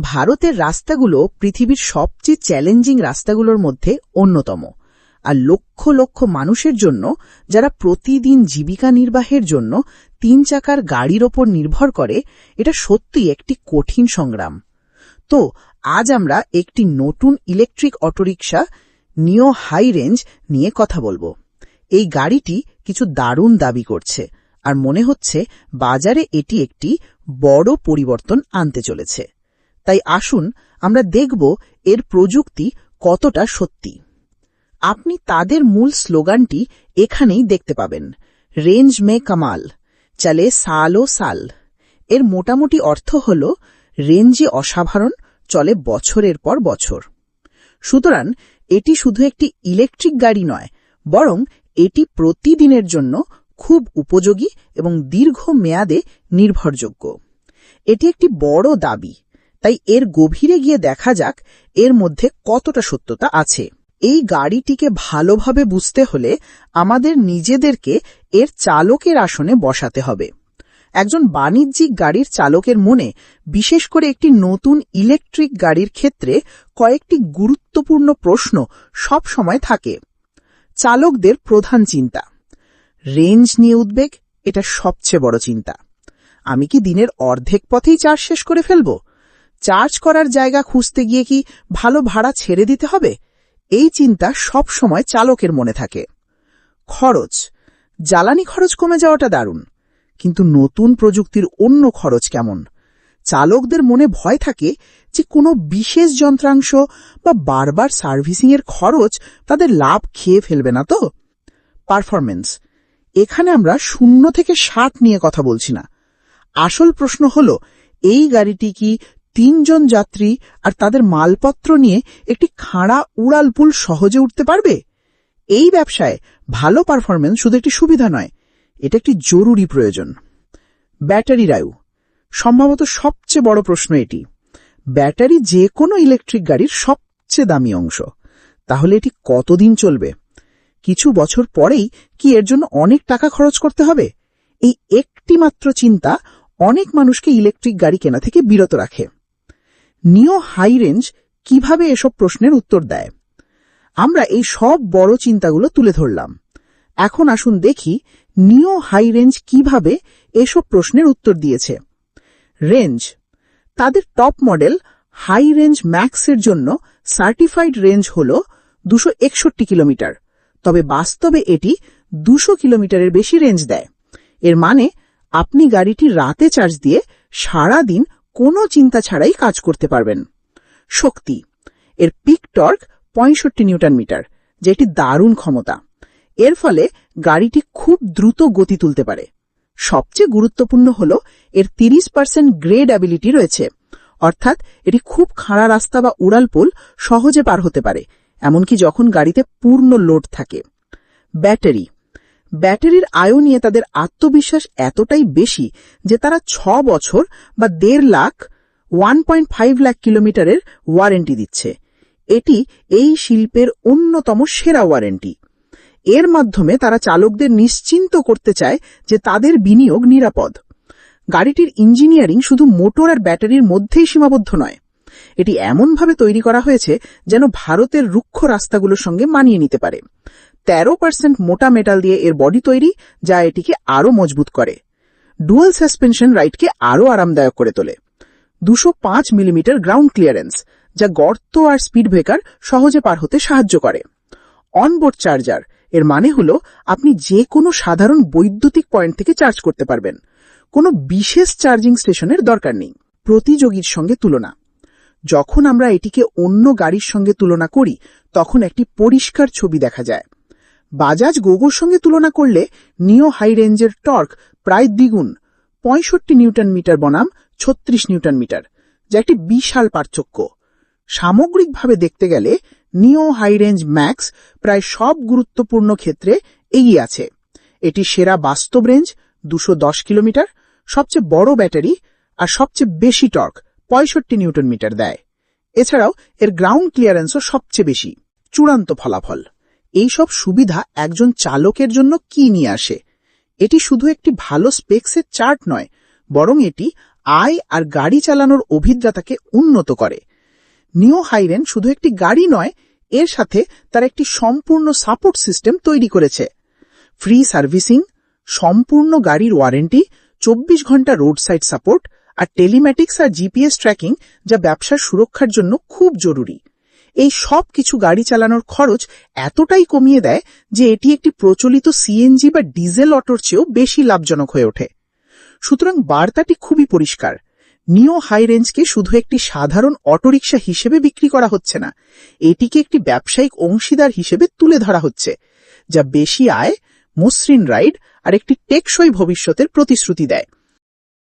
ভারতের রাস্তাগুলো পৃথিবীর সবচেয়ে চ্যালেঞ্জিং রাস্তাগুলোর মধ্যে অন্যতম। আর লক্ষ লক্ষ মানুষের জন্য, যারা প্রতিদিন জীবিকা নির্বাহের জন্য তিন চাকার গাড়ির ওপর নির্ভর করে, এটা সত্যি একটি কঠিন সংগ্রাম। তো, আজ আমরা একটি নতুন electric autorickshaw Neo High Range নিয়ে কথা বলব। এই গাড়িটি কিছু দারুণ দাবি করছে, আর মনে হচ্ছে বাজারে এটি একটি বড় পরিবর্তন আনতে চলেছে। তাই আসুন আমরা দেখব এর প্রযুক্তি কতটা সত্যি। আপনি তাদের মূল স্লোগানটি এখানেই দেখতে পাবেন, রেঞ্জ মে কামাল, চলে সাল ও সাল। এর মোটামুটি অর্থ হল, রেঞ্জে অসাধারণ, চলে বছরের পর বছর। সুতরাং এটি শুধু একটি ইলেকট্রিক গাড়ি নয়, বরং এটি প্রতিদিনের জন্য খুব উপযোগী এবং দীর্ঘ মেয়াদে নির্ভরযোগ্য। এটি একটি বড় দাবি তাই এর গভীরে গিয়ে দেখা যাক এর মধ্যে কতটা সত্যতা আছে। এই গাড়িটিকে ভালোভাবে বুঝতে হলে আমাদের নিজেদেরকে এর চালকের আসনে বসাতে হবে। একজন বাণিজ্যিক গাড়ির চালকের মনে বিশেষ করে একটি নতুন ইলেকট্রিক গাড়ির ক্ষেত্রে কয়েকটি গুরুত্বপূর্ণ প্রশ্ন সব সময় থাকে। চালকদের প্রধান চিন্তা। রেঞ্জ নিয়ে উদ্বেগ, এটা সবচেয়ে বড় চিন্তা। আমি কি দিনের অর্ধেক পথেই চার্জ শেষ করে ফেলব? চার্জ করার জায়গা খুঁজতে গিয়ে কি ভালো ভাড়া ছেড়ে দিতে হবে? এই চিন্তা সব সময় চালকের মনে থাকে। খরচ। জ্বালানি খরচ কমে যাওয়াটা দারুণ। কিন্তু নতুন প্রযুক্তির অন্য খরচ কেমন? চালকদের মনে ভয় থাকে যে কোনো বিশেষ যন্ত্রাংশ বা বারবার সার্ভিসিংয়ের খরচ তাদের লাভ খেয়ে ফেলবে না তো? পারফরমেন্স এখানে আমরা শূন্য থেকে ষাট নিয়ে কথা বলছি না। আসল প্রশ্ন হল, এই গাড়িটি কি তিনজন যাত্রী আর তাদের মালপত্র নিয়ে একটি খাঁড়া উড়ালপুল সহজে উঠতে পারবে? এই ব্যবসায় ভালো পারফরমেন্স শুধু একটি সুবিধা নয়, এটা একটি জরুরি প্রয়োজন। ব্যাটারির আয়ু সম্ভবত সবচেয়ে বড় প্রশ্ন এটি। ব্যাটারি যে কোনো ইলেকট্রিক গাড়ির সবচেয়ে দামি অংশ। তাহলে এটি কতদিন চলবে? কিছু বছর পরেই কি এর জন্য অনেক টাকা খরচ করতে হবে? এই একটি মাত্র চিন্তা অনেক মানুষকে ইলেকট্রিক গাড়ি কেনা থেকে বিরত রাখে। নিও হাই রেঞ্জ কীভাবে এসব প্রশ্নের উত্তর দেয়? আমরা এই সব বড় চিন্তাগুলো তুলে ধরলাম। এখন আসুন দেখি নিও হাই রেঞ্জ কীভাবে এসব প্রশ্নের উত্তর দিয়েছে। রেঞ্জ। তাদের টপ মডেল হাই রেঞ্জ ম্যাক্সের জন্য সার্টিফাইড রেঞ্জ হল দুশো কিলোমিটার। তবে বাস্তবে এটি দুশো কিলোমিটারের বেশি রেঞ্জ দেয়। এর মানে আপনি গাড়িটি রাতে চার্জ দিয়ে সারা দিন কোনো চিন্তা ছাড়াই কাজ করতে পারবেন। শক্তি। এর পিক টর্ক পঁয়ষট্টি নিউটন মিটার, যেটি দারুণ ক্ষমতা। এর ফলে গাড়িটি খুব দ্রুত গতি তুলতে পারে। সবচেয়ে গুরুত্বপূর্ণ হল এর তিরিশ পার্সেন্ট গ্রেড অ্যাবিলিটি রয়েছে। অর্থাৎ এটি খুব খাড়া রাস্তা বা উড়ালপুল সহজে পার হতে পারে, এমনকি যখন গাড়িতে পূর্ণ লোড থাকে। ব্যাটারি। ব্যাটারির আয়ু নিয়ে তাদের আত্মবিশ্বাস এতটাই বেশি যে তারা ছ বছর বা দেড় lakh one point five lakh কিলোমিটারের ওয়ারেন্টি দিচ্ছে। এটি এই শিল্পের অন্যতম সেরা ওয়ারেন্টি এর মাধ্যমে তারা চালকদের নিশ্চিন্ত করতে চায় যে তাদের বিনিয়োগ নিরাপদ। গাড়িটির ইঞ্জিনিয়ারিং শুধু মোটর আর ব্যাটারির মধ্যেই সীমাবদ্ধ নয়। এটি এমনভাবে তৈরি করা হয়েছে যেন ভারতের রুক্ষ রাস্তাগুলোর সঙ্গে মানিয়ে নিতে পারে। তেরো পার্সেন্ট মোটা মেটাল দিয়ে এর বডি তৈরি, যা এটিকে আরও মজবুত করে। ডুয়াল সাসপেনশন রাইডকে আরও আরামদায়ক করে তোলে। দুশো পাঁচ মিলিমিটার গ্রাউন্ড ক্লিয়ারেন্স যা গর্ত আর স্পিড ব্রেকার সহজে পার হতে সাহায্য করে। অনবোর্ড চার্জার এর মানে হল আপনি যে কোনো সাধারণ বৈদ্যুতিক পয়েন্ট থেকে চার্জ করতে পারবেন। কোনো বিশেষ চার্জিং স্টেশনের দরকার নেই। প্রতিযোগীর সঙ্গে তুলনা। যখন আমরা এটিকে অন্য গাড়ির সঙ্গে তুলনা করি, তখন একটি পরিষ্কার ছবি দেখা যায়। বাজাজ গোগোর সঙ্গে তুলনা করলে নিও হাই রেঞ্জের টর্ক প্রায় দ্বিগুণ। পঁয়ষট্টি নিউটন মিটার বনাম, ছত্রিশ নিউটন মিটার, যা একটি বিশাল পার্থক্য। সামগ্রিকভাবে দেখতে গেলে নিও হাই রেঞ্জ ম্যাক্স প্রায় সব গুরুত্বপূর্ণ ক্ষেত্রে এগিয়ে আছে। এটি সেরা বাস্তব রেঞ্জ, দুশো দশ কিলোমিটার, সবচেয়ে বড় ব্যাটারি আর সবচেয়ে বেশি টর্ক পঁয়ষট্টি নিউটন মিটার দেয়। এছাড়াও এর গ্রাউন্ড ক্লিয়ারেন্সও সবচেয়ে বেশি। চূড়ান্ত ফলাফল। এই সব সুবিধা একজন চালকের জন্য কি নিয়ে আসে? এটি শুধু একটি ভালো স্পেক্সের চার্ট নয়, বরং এটি আয় আর গাড়ি চালানোর অভিজ্ঞতাকে উন্নত করে। নিও হাইরেন শুধু একটি গাড়ি নয়, এর সাথে তার একটি সম্পূর্ণ সাপোর্ট সিস্টেম তৈরি করেছে। ফ্রি সার্ভিসিং, সম্পূর্ণ গাড়ির ওয়ারেন্টি, চব্বিশ ঘণ্টা রোড সাইড সাপোর্ট আর টেলিম্যাটিক্স আর জিপিএস ট্র্যাকিং যা ব্যবসার সুরক্ষার জন্য খুব জরুরি। এই সব কিছু গাড়ি চালানোর খরচ এতটাই কমিয়ে দেয় যে এটি একটি প্রচলিত সিএনজি বা ডিজেল অটোর চেয়েও বেশি লাভজনক হয়ে ওঠে। সুতরাং বার্তাটি খুবই পরিষ্কার। নিও হাই রেঞ্জকে শুধু একটি সাধারণ অটোরিকশা হিসেবে বিক্রি করা হচ্ছে না, এটিকে একটি ব্যবসায়িক অংশীদার হিসেবে তুলে ধরা হচ্ছে, যা বেশি আয়, মসৃণ রাইড আর একটি টেকসই ভবিষ্যতের প্রতিশ্রুতি দেয়।